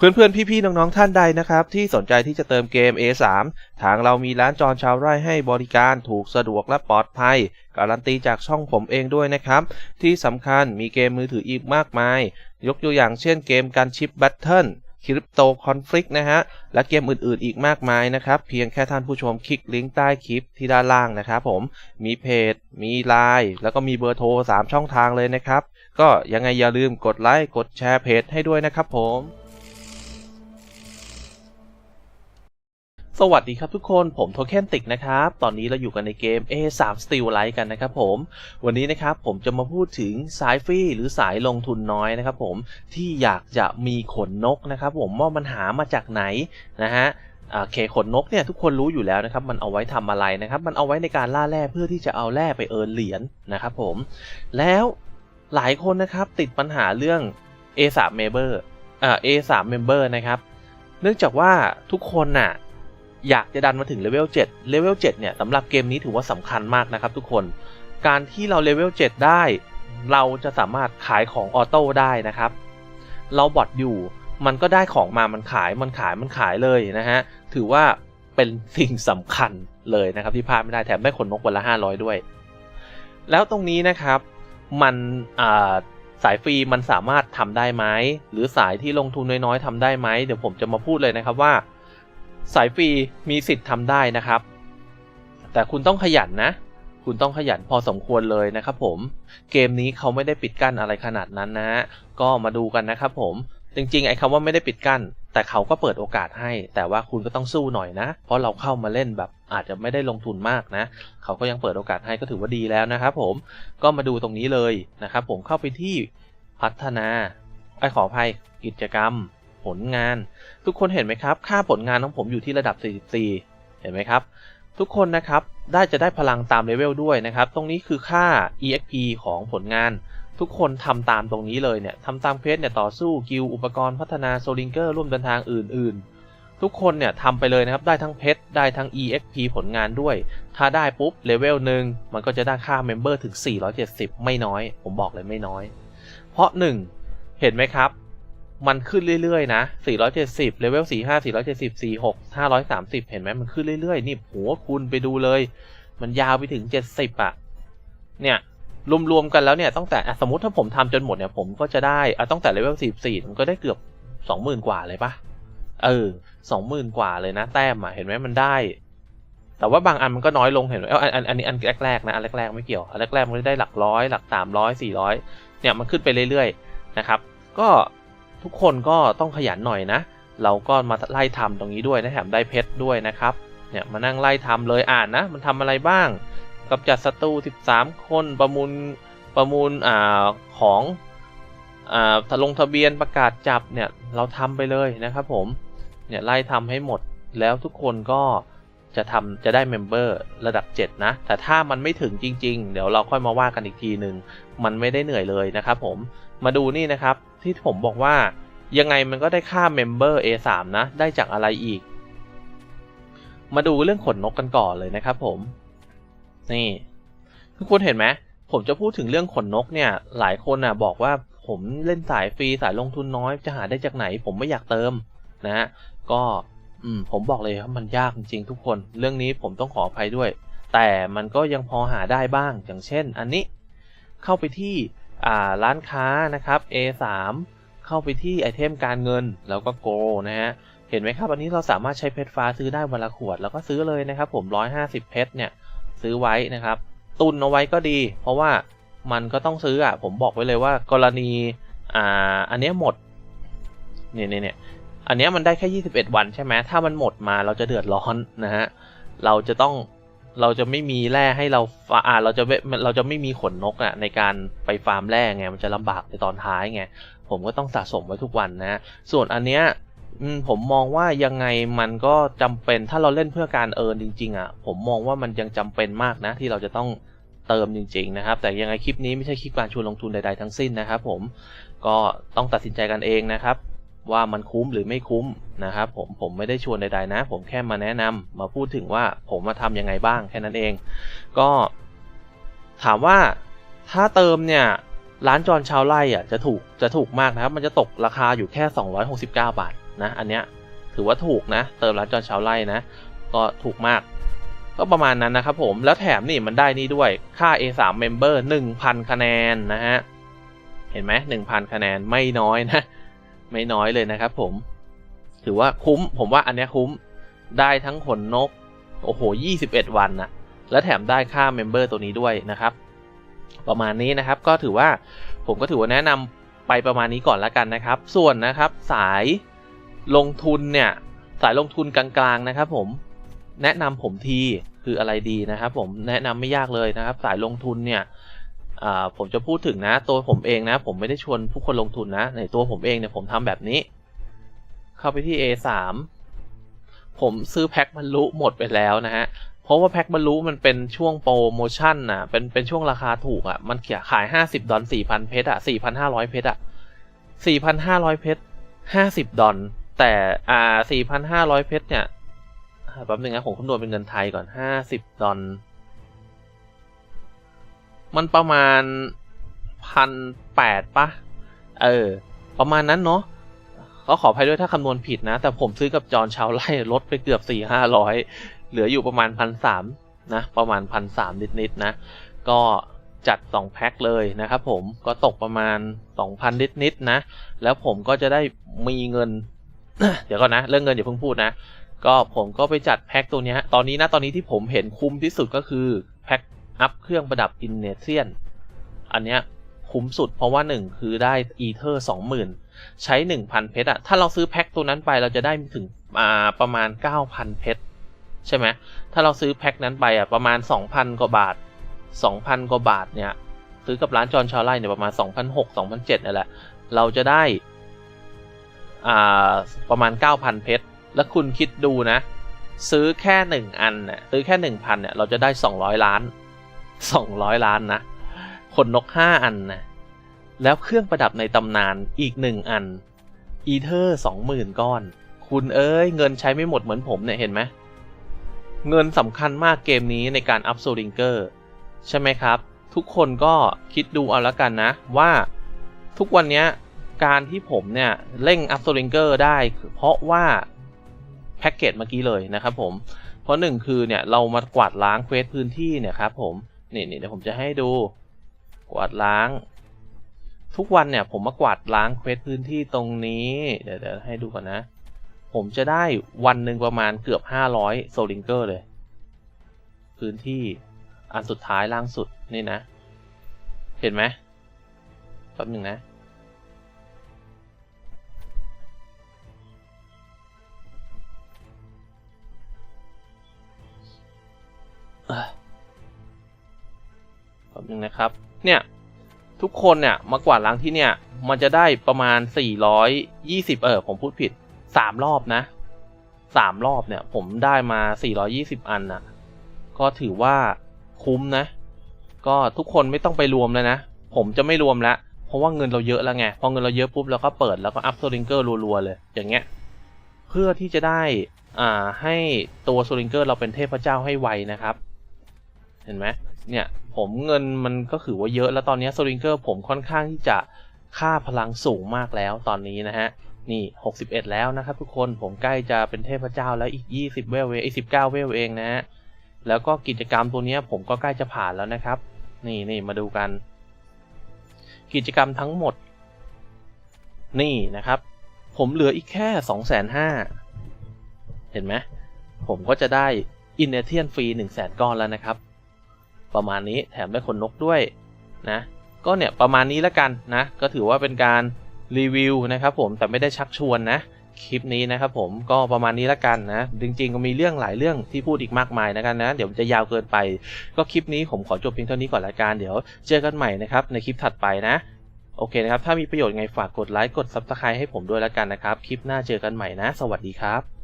เพื่อนๆ พี่ๆ น้องๆ ท่านใดนะครับ ที่สนใจที่จะเติมเกม A3 ทางเรามีร้านจอนชาวไร่ให้บริการถูกสะดวกและปลอดภัย การันตีจากช่องผมเองด้วยนะครับ ที่สำคัญมีเกมมือถืออีกมากมาย ยกตัวอย่างเช่นเกมการชิปแบทเทิลคริปโตคอนฟ lict นะฮะ และเกมอื่นๆ อีกมากมายนะครับ เพียงแค่ท่านผู้ชมคลิกลิงก์ใต้คลิปที่ด้านล่างนะครับผมมีเพจ มีไลน์แล้วก็มีเบอร์โทร 3 ช่องทางเลยนะครับ ก็ยังไงอย่าลืมกดไลค์กดแชร์เพจให้ด้วยนะครับผม สวัสดีครับทุกคนผมโทเค็นติกนะครับ ตอนนี้เราอยู่กันในเกม A3 Steel Light กันนะครับผม วันนี้นะครับผมจะมาพูดถึงสายฟรีหรือสายลงทุนน้อยนะครับผมที่อยากจะมีขนนกนะครับผมว่ามันหามาจากไหนนะฮะอ่าเคขนนกเนี่ยทุกคนรู้อยู่แล้วนะครับมันเอาไว้ทำอะไรนะครับ มันเอาไว้ในการล่าแร่เพื่อที่จะเอาแร่ไปเอินเหรียญนะครับผม แล้วหลายคนนะครับติดปัญหาเรื่อง A3 Member อ่า A3 Member นะครับ เนื่องจากว่าทุกคนน่ะ อยากจะดันมาถึงเลเวล7เลเวล7เนี่ยสำหรับเกมนี้ถือว่าสำคัญมากนะครับทุกคน การที่เราเลเวล7ได้ เราจะสามารถขายของออโต้ได้นะครับ เราบอทอยู่มันก็ได้ของมามันขายมันขายมันขายเลยนะฮะ ถือว่าเป็นสิ่งสำคัญเลยนะครับที่พลาดไม่ได้แถมได้ขนนกวันละ 500 ด้วย แล้วตรงนี้นะครับมันสายฟรีมันสามารถทำได้ไหมหรือสายที่ลงทุนน้อยๆทำได้ไหมเดี๋ยวผมจะมาพูดเลยนะครับว่า สายฟรีมีสิทธิ์ทำได้นะครับ แต่คุณต้องขยันนะ คุณต้องขยันพอสมควรเลยนะครับผม เกมนี้เขาไม่ได้ปิดกั้นอะไรขนาดนั้นนะฮะ ก็มาดูกันนะครับผม จริงๆ ไอ้คำว่าไม่ได้ปิดกั้น แต่เขาก็เปิดโอกาสให้ แต่ว่าคุณก็ต้องสู้หน่อยนะ เพราะเราเข้ามาเล่นแบบอาจจะไม่ได้ลงทุนมากนะ เขาก็ยังเปิดโอกาสให้ก็ถือว่าดีแล้วนะครับผม ก็มาดูตรงนี้เลยนะครับผมเข้าไปที่พัฒนาไอ้ขออภัยกิจกรรม ผลงาน ทุกคนเห็นไหมครับ ค่าผลงานของผมอยู่ที่ระดับ 44 เห็นไหมครับ ทุกคนนะครับได้จะได้พลังตามเลเวลด้วยนะครับ ตรงนี้คือค่า EXP ของผลงาน ทุกคนทำตามตรงนี้เลยเนี่ยทำตามเควสเนี่ยต่อสู้กิลอุปกรณ์พัฒนาโซลิงเกอร์ร่วมเดินทางอื่น ๆทุกคนเนี่ยทำไปเลยนะครับ ได้ทั้งเพชรได้ทั้ง EXP ผลงานด้วย ถ้าได้ปุ๊บเลเวลหนึ่งมันก็จะได้ค่าเมมเบอร์ถึง 470 ไม่น้อย ผมบอกเลยไม่น้อย เพราะ 1 เห็นไหมครับ มันขึ้นเรื่อยๆนะ 470 เลเวล 45 470 46 530 เห็นไหมมันขึ้นเรื่อยๆ นี่หัวคุณไปดูเลย มันยาวไปถึง 70อะ เนี่ย รวมๆ กันแล้วเนี่ย ตั้งแต่สมมติถ้าผมทำจนหมดเนี่ย ผมก็จะได้อะตั้งแต่เลเวล 44มันก็ได้เกือบ 20,000 กว่าเลยปะเออ 20,000 กว่าเลยนะ แต้มอะ เห็นไหมมันได้ แต่ว่าบางอันมันก็น้อยลง เห็นไหมเอออันอันอันนี้อันแรกๆนะ อันแรกๆไม่เกี่ยว อันแรกๆมันได้หลักร้อย หลัก300 400 เนี่ย มันขึ้นไปเรื่อยๆ นะครับ ก็ ทุกคนก็ต้องขยันหน่อยนะ เราก็มาไล่ทำตรงนี้ด้วยนะแถมได้เพชรด้วยนะครับ เนี่ยมานั่งไล่ทำเลยอ่านนะ มันทำอะไรบ้างกำจัดศัตรู 13 คนประมูลประมูลอ่าของอ่าลงทะเบียนประกาศจับเนี่ยเราทำไปเลยนะครับผม เนี่ยไล่ทำให้หมดแล้วทุกคนก็จะทำจะได้เมมเบอร์ระดับ 7 นะ แต่ถ้ามันไม่ถึงจริง ๆ เดี๋ยวเราค่อยมาว่ากันอีกทีหนึ่ง มันไม่ได้เหนื่อยเลยนะครับผม มาดูนี่นะครับ ที่ผมบอกว่ายังไงมันก็ได้ค่าเมมเบอร์ A3 นะ ได้จากอะไรอีก มาดูเรื่องขนนกกันก่อนเลยนะครับผม นี่ทุกคนเห็นไหมผมจะพูดถึงเรื่องขนนกเนี่ย หลายคนอะบอกว่าผมเล่นสายฟรีสายลงทุนน้อยจะหาได้จากไหน ผมไม่อยากเติมนะฮะก็อืมผมบอกเลยครับมันยากจริงทุกคน เรื่องนี้ผมต้องขออภัยด้วย แต่มันก็ยังพอหาได้บ้างอย่างเช่น อันนี้เข้าไปที่ ร้านค้านะครับ A3 เข้าไปที่ไอเทมการเงินแล้วก็ Go นะฮะเห็นไหมครับ อันนี้เราสามารถใช้เพชรฟ้าซื้อได้วันละขวด แล้วก็ซื้อเลยนะครับ ผม 150 เพชรเนี่ยซื้อไว้นะครับ ตุนเอาไว้ก็ดี เพราะว่ามันก็ต้องซื้ออะผมบอกไว้เลยว่ากรณีอ่าอันนี้หมดเนี่ยเนี่ยเนี่ยอันนี้มันได้แค่ 21 วันใช่ไหมถ้ามันหมดมาเราจะเดือดร้อนนะฮะเราจะต้อง เราจะไม่มีแร่ให้เราอ่าเราจะเราจะไม่มีขนนกอะในการไปฟาร์มแร่ไงมันจะลำบากในตอนท้ายไงผมก็ต้องสะสมไว้ทุกวันนะส่วนอันเนี้ยผมมองว่ายังไงมันก็จำเป็นถ้าเราเล่นเพื่อการเอิร์นจริง ๆอะผมมองว่ามันยังจำเป็นมากนะ ที่เราจะต้องเติมจริง ๆ นะครับ แต่ยังไงคลิปนี้ไม่ใช่คลิปการชวนลงทุนใดๆทั้งสิ้นนะครับ ผมก็ต้องตัดสินใจกันเองนะครับ ว่ามันคุ้มหรือไม่คุ้มนะครับผมผมไม่ได้ชวนใดๆนะ ผมแค่มาแนะนำมาพูดถึงว่าผมมาทำยังไงบ้างแค่นั้นเอง ก็ถามว่าถ้าเติมเนี่ยร้านจอนชาวไร่อะจะถูกจะถูกมากนะครับ มันจะตกราคาอยู่แค่ 269 บาทนะอันเนี้ยถือว่าถูกนะ เติมร้านจอนชาวไร่นะ ก็ถูกมาก ก็ประมาณนั้นนะครับผมแล้วแถมนี่มันได้นี่ด้วยค่า A3 Member 1,000 คะแนนนะฮะเห็นไหม1,000 คะแนนไม่น้อยนะ ไม่น้อยเลยนะครับผม ถือว่าคุ้ม ผมว่าอันนี้คุ้มได้ทั้งขนนก โอ้โห 21 วันนะแล้วแถมได้ค่าเมมเบอร์ตัวนี้ด้วยนะครับ ประมาณนี้นะครับก็ถือว่าผมก็ถือว่าแนะนำไปประมาณนี้ก่อนแล้วกันนะครับ ส่วนนะครับสายลงทุนเนี่ยสายลงทุนกลางๆนะครับผมแนะนำผมทีคืออะไรดีนะครับผมแนะนำไม่ยากเลยนะครับ สายลงทุนเนี่ย ผมจะพูดถึงนะ ตัวผมเองนะ ผมไม่ได้ชวนผู้คนลงทุนนะ ในตัวผมเองเนี่ยผมทำแบบนี้ เข้าไปที่ A3 ผมซื้อแพ็คบรรลุหมดไปแล้วนะฮะ เพราะว่าแพ็คบรรลุมันเป็นช่วงโปรโมชั่นนะเป็นเป็นช่วงราคาถูกอะ่ะ มันเขียขาย 50 ดอล4,000 เพชรอะ 4,500 เพชรอะ 4,500 เพชร 50 ดอลแต่อ่า4,500 เพชรเนี่ยแป๊บนึงนะผมคำนวณเป็นเงินไทยก่อน 50 ดอล มันประมาณพันแปดปะเออ ประมาณนั้นเนาะก็ขออภัยด้วยถ้าคำนวณผิดนะ แต่ผมซื้อกับจอนชาวไร่ลดไปเกือบสี่ห้าร้อยเหลืออยู่ประมาณพันสามนะ ประมาณพันสามนิดๆนะ ก็จัดสองแพ็คเลยนะครับผมก็ตกประมาณสองพันนิดๆนะ แล้วผมก็จะได้มีเงิน เดี๋ยวก่อนนะ เรื่องเงินอย่าเพิ่งพูดนะ ก็ผมก็ไปจัดแพ็คตัวนี้ตอนนี้นะตอนนี้ที่ผมเห็นคุ้มที่สุดก็คือแพ็ค อัพเครื่องประดับอินเนเซียน อันเนี้ยคุ้มสุดเพราะว่าหนึ่งคือได้อีเทอร์สองหมื่นใช้ 1,000 เพชรอะถ้าเราซื้อแพ็คตัวนั้นไปเราจะได้ถึงอ่าประมาณ 9,000 เพชรใช่ไหมถ้าเราซื้อแพ็คนั้นไปอะประมาณ 2,000 กว่าบาท 2,000 กว่าบาทเนี่ยซื้อกับร้านจอนชาวไร่เนี่ยประมาณ 2,600 2,700นี่แหละเราจะได้อ่าประมาณ 9,000 เพชร แล้วคุณคิดดูนะ ซื้อแค่ 1 อันเนี่ยซื้อแค่ 1,000เนี่ยเราจะได้ 200 ล้าน 200 ล้านนะขนนก 5 อันนะแล้วเครื่องประดับในตำนานอีกหนึ่งอัน อีเทอร์สองหมื่นก้อน คุณเอ้ย เงินใช้ไม่หมดเหมือนผมเนี่ยเห็นไหมเงินสำคัญมากเกมนี้ในการอัพโซลิงเกอร์ใช่ไหมครับ ทุกคนก็คิดดูเอาละกันนะ ว่าทุกวันนี้การที่ผมเนี่ยเร่งอัพโซลิงเกอร์ได้ เพราะว่าแพ็กเกจเมื่อกี้เลยนะครับผม เพราะหนึ่งคือเนี่ยเรามากวาดล้างเควสพื้นที่เนี่ยครับผม นี่นี่เดี๋ยวผมจะให้ดู กวาดล้าง ทุกวันเนี่ยผมมากวาดล้างเควสพื้นที่ตรงนี้ เดี๋ยวเดี๋ยวให้ดูก่อนนะ ผมจะได้วันหนึ่งประมาณเกือบ 500โซลิงเกอร์เลย พื้นที่อันสุดท้ายล่างสุดนี่นะ เห็นไหมแป๊บหนึ่งนะอะแป๊บ หนึงนะครับ เนี่ยทุกคนเนี่ยมากวาดล้างที่เนี่ย มันจะได้ประมาณ 420 เออผมพูดผิด 3 รอบนะ 3 รอบเนี่ย ผมได้มา 420 อันน่ะก็ถือว่าคุ้มนะ ก็ทุกคนไม่ต้องไปรวมเลยนะ ผมจะไม่รวมแล้วเพราะว่าเงินเราเยอะแล้วไง พอเงินเราเยอะปุ๊บเราก็เปิดแล้วก็อัพโซลิงเกอร์รัวๆเลย อย่างเงี้ย เพื่อที่จะได้ อ่า ให้ตัวโซลิงเกอร์เราเป็นเทพเจ้าให้ไวนะครับ เห็นไหมเนี่ย ผมเงินมันก็ถือว่าเยอะแล้วตอนนี้โซลิงเกอร์ผมค่อนข้างที่จะค่าพลังสูงมากแล้วตอนนี้นะฮะ นี่ 61 แล้วนะครับทุกคนผมใกล้จะเป็นเทพเจ้าแล้วอีก 20 เวลเองอีก19 เวลเองนะฮะ แล้วก็กิจกรรมตัวนี้ผมก็ใกล้จะผ่านแล้วนะครับ นี่นี่มาดูกัน กิจกรรมทั้งหมด นี่นะครับ ผมเหลืออีกแค่ 250,000เห็นไหมผมก็จะได้อินเนเทียนฟรี1 0 0 0 0 0ก้อนแล้วนะครับ ประมาณนี้แถมได้ขนนกด้วยนะก็เนี่ยประมาณนี้แล้วกันนะก็ถือว่าเป็นการรีวิวนะครับผมแต่ไม่ได้ชักชวนนะคลิปนี้นะครับผมก็ประมาณนี้แล้วกันนะ จริงๆก็มีเรื่องหลายเรื่องที่พูดอีกมากมายนะกันนะ เดี๋ยวจะยาวเกินไป ก็คลิปนี้ผมขอจบเพียงเท่านี้ก่อนละกันเดี๋ยวเจอกันใหม่นะครับในคลิปถัดไปนะ โอเคนะครับ ถ้ามีประโยชน์ไงฝากกดไลค์กด Subscribe ให้ผมด้วยละกันนะครับ คลิปหน้าเจอกันใหม่นะ สวัสดีครับ